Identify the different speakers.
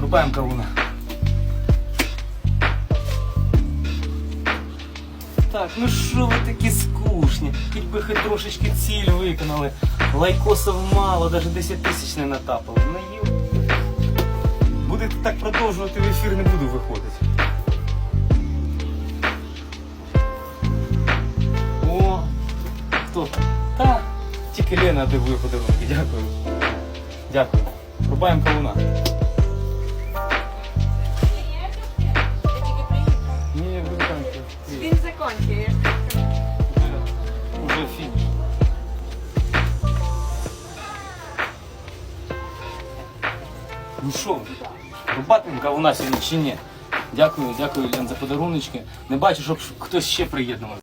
Speaker 1: Рубаємо кавуна. Так, ну що ви такі скучні? Хоч би хоч трошечки ціль виконали. Лайкосов мало, навіть 10 тисяч не натапали. Наїв. Будете так продовжувати, в ефір не буду виходити. Хто? Та, тільки Лена дивує подарунки. Дякую. Дякую. Рубаємо кавуна. Ні, ви там.
Speaker 2: Він закінчує.
Speaker 1: Уже фініш. Ну що, рубатимка у нас сьогодні чи ні? Дякую, дякую, Лен, за подаруночки. Не бачу, щоб хтось ще приєднував.